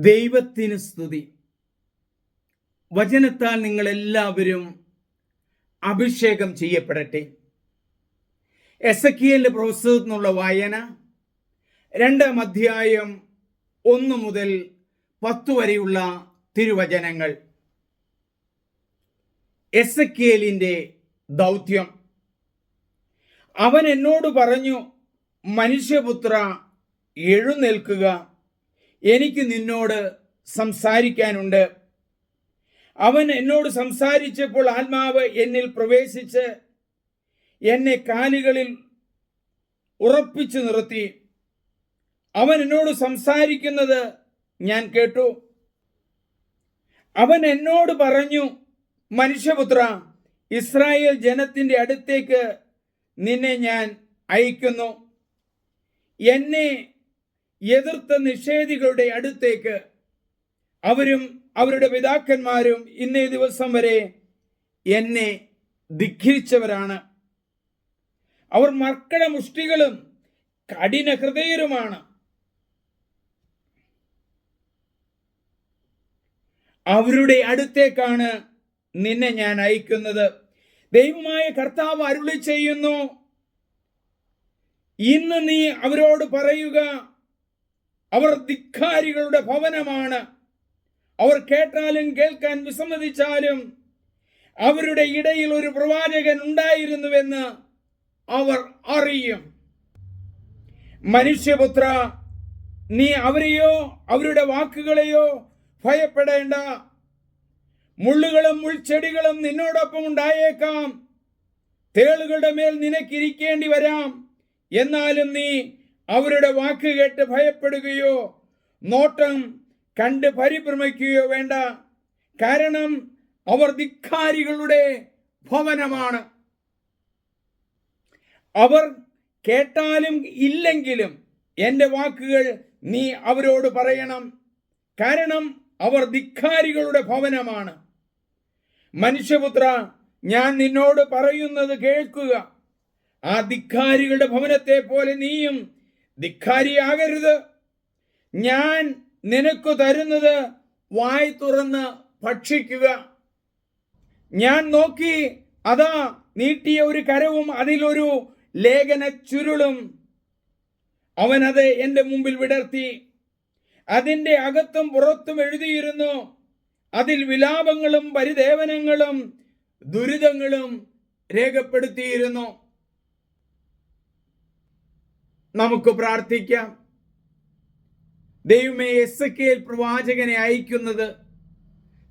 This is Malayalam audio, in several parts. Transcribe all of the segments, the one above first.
ദൈവത്തിന് സ്തുതി. വചനത്താൽ നിങ്ങളെല്ലാവരും അഭിഷേകം ചെയ്യപ്പെടട്ടെ. എസ് എ പുസ്തകത്തിൽ നിന്നുള്ള വായന രണ്ടാം അധ്യായം ഒന്ന് മുതൽ പത്ത് വരെയുള്ള തിരുവചനങ്ങൾ. എസ് എ കിയലിന്റെ ദൗത്യം. അവൻ എന്നോട് പറഞ്ഞു മനുഷ്യപുത്ര എഴുന്നേൽക്കുക. എനിക്ക് നിന്നോട് സംസാരിക്കാനുണ്ട്. അവൻ എന്നോട് സംസാരിച്ചപ്പോൾ ആത്മാവ് എന്നിൽ പ്രവേശിച്ച് എന്നെ കാലുകളിൽ ഉറപ്പിച്ചു നിർത്തി. അവൻ എന്നോട് സംസാരിക്കുന്നത് ഞാൻ കേട്ടു. അവൻ എന്നോട് പറഞ്ഞു മനുഷ്യപുത്ര ഇസ്രായേൽ ജനത്തിന്റെ അടുത്തേക്ക് നിന്നെ ഞാൻ അയക്കുന്നു. എന്നെ എതിർത്ത നിഷേധികളുടെ അടുത്തേക്ക് അവരും അവരുടെ പിതാക്കന്മാരും ഇന്നേ ദിവസം വരെ എന്നെ ധിഖിരിച്ചവരാണ്. അവർ മർക്കട മുഷ്ടികളും കഠിന ഹൃദയരുമാണ്. അവരുടെ അടുത്തേക്കാണ് നിന്നെ ഞാൻ അയക്കുന്നത്. ദൈവമായ കർത്താവ് അരുളി ചെയ്യുന്നു ഇന്ന് നീ അവരോട് പറയുക അവർ ധിക്കാരികളുടെ ഭവനമാണ്. അവർ കേട്ടാലും കേൾക്കാൻ വിസമ്മതിച്ചാലും അവരുടെ ഇടയിൽ ഒരു പ്രവാചകൻ ഉണ്ടായിരുന്നുവെന്ന് അവർ അറിയും. മനുഷ്യപുത്ര നീ അവരെയോ അവരുടെ വാക്കുകളെയോ ഭയപ്പെടേണ്ട. മുള്ളുകളും മുൾച്ചെടികളും നിന്നോടൊപ്പം ഉണ്ടായേക്കാം. തേളുകളുടെ മേൽ നിനക്കിരിക്കേണ്ടി വരാം. എന്നാലും നീ അവരുടെ വാക്ക് കേട്ട് ഭയപ്പെടുകയോ നോട്ടം കണ്ട് പരിഭ്രമിക്കുകയോ വേണ്ട. കാരണം അവർ ധിക്കാരികളുടെ ഭവനമാണ്. അവർ കേട്ടാലും ഇല്ലെങ്കിലും എന്റെ വാക്കുകൾ നീ അവരോട് പറയണം. കാരണം അവർ ധിക്കാരികളുടെ ഭവനമാണ്. മനുഷ്യപുത്ര ഞാൻ നിന്നോട് പറയുന്നത് കേൾക്കുക. ആ ധിക്കാരികളുടെ ഭവനത്തെ പോലെ നീയും ധിക്കാരിയാകരുത്. ഞാൻ നിനക്ക് തരുന്നത് വായി തുറന്ന് ഭക്ഷിക്കുക. ഞാൻ നോക്കി അതാ നീട്ടിയ ഒരു കരവും അതിലൊരു ലേഖന ചുരുളും. അവനത് എന്റെ മുമ്പിൽ വിടർത്തി. അതിന്റെ അകത്തും പുറത്തും എഴുതിയിരുന്നു. അതിൽ വിലാപങ്ങളും പരിദേവനങ്ങളും ദുരിതങ്ങളും രേഖപ്പെടുത്തിയിരുന്നു. നമുക്ക് പ്രാർത്ഥിക്കാം. ദൈവമേ എസ് കെ പ്രവാചകനെ അയക്കുന്നത്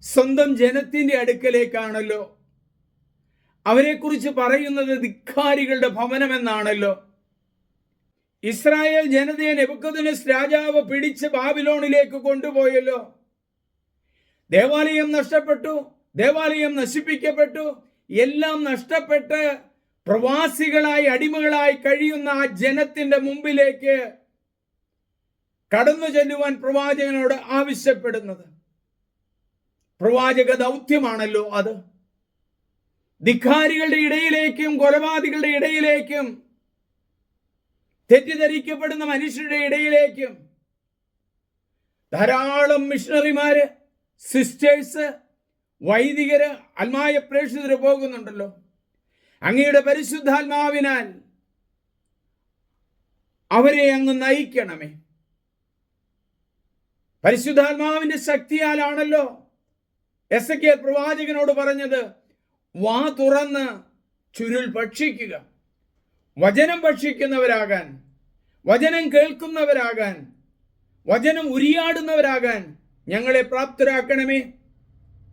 സ്വന്തം ജനത്തിന്റെ അടുക്കലേക്കാണല്ലോ. അവരെക്കുറിച്ച് പറയുന്നത് ധിക്കാരികളുടെ ഭവനമെന്നാണല്ലോ. ഇസ്രായേൽ ജനതയെ നെബുക്കദിനസ് രാജാവ് പിടിച്ച് ബാബിലോണിലേക്ക് കൊണ്ടുപോയല്ലോ. ദേവാലയം നഷ്ടപ്പെട്ടു ദേവാലയം നശിപ്പിക്കപ്പെട്ടു എല്ലാം നഷ്ടപ്പെട്ട് പ്രവാസികളായി അടിമകളായി കഴിയുന്ന ആ ജനത്തിന്റെ മുമ്പിലേക്ക് കടന്നു ചെല്ലുവാൻ പ്രവാചകനോട് ആവശ്യപ്പെടുന്നത്. പ്രവാചക ദൗത്യമാണല്ലോ അത്. ധിക്കാരികളുടെ ഇടയിലേക്കും കൊലപാതകളുടെ ഇടയിലേക്കും തെറ്റിദ്ധരിക്കപ്പെടുന്ന മനുഷ്യരുടെ ഇടയിലേക്കും ധാരാളം മിഷണറിമാര് സിസ്റ്റേഴ്സ് വൈദികര് അൽമായ പ്രേക്ഷിതർ പോകുന്നുണ്ടല്ലോ. അങ്ങയുടെ പരിശുദ്ധാത്മാവിനാൽ അവരെ അങ്ങ് നയിക്കണമേ. പരിശുദ്ധാത്മാവിന്റെ ശക്തിയാലാണല്ലോ എസ് കെ പ്രവാചകനോട് പറഞ്ഞത് വാ തുറന്ന് ചുരുൾ ഭക്ഷിക്കുക. വചനം ഭക്ഷിക്കുന്നവരാകാൻ വചനം കേൾക്കുന്നവരാകാൻ വചനം ഉരിയാടുന്നവരാകാൻ ഞങ്ങളെ പ്രാപ്തരാക്കണമേ.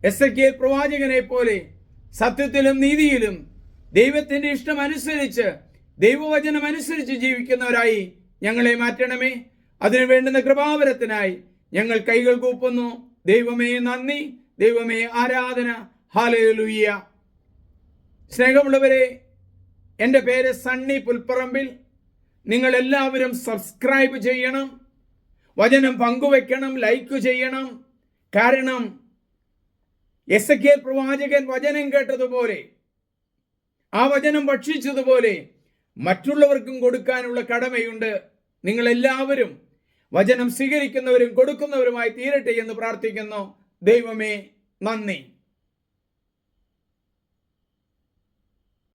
എസ് കെ പ്രവാചകനെ പോലെ സത്യത്തിലും നീതിയിലും ദൈവത്തിന്റെ ഇഷ്ടം അനുസരിച്ച് ദൈവവചനം അനുസരിച്ച് ജീവിക്കുന്നവരായി ഞങ്ങളെ മാറ്റണമേ. അതിനു വേണ്ടുന്ന കൃപാവരത്തിനായി ഞങ്ങൾ കൈകൾ കൂപ്പുന്നു. ദൈവമേ നന്ദി. ദൈവമേ ആരാധന. ഹാലലുയ്യ സ്നേഹമുള്ളവരെ എന്റെ പേര് സണ്ണി പുൽപ്പറമ്പിൽ. നിങ്ങൾ എല്ലാവരും സബ്സ്ക്രൈബ് ചെയ്യണം. വചനം പങ്കുവെക്കണം ലൈക്ക് ചെയ്യണം. കാരണം എസ് കെ പ്രവാചകൻ വചനം കേട്ടതുപോലെ ആ വചനം ഭക്ഷിച്ചതുപോലെ മറ്റുള്ളവർക്കും കൊടുക്കാനുള്ള കടമയുണ്ട്. നിങ്ങളെല്ലാവരും വചനം സ്വീകരിക്കുന്നവരും കൊടുക്കുന്നവരുമായി തീരട്ടെ എന്ന് പ്രാർത്ഥിക്കുന്നു. ദൈവമേ നന്ദി.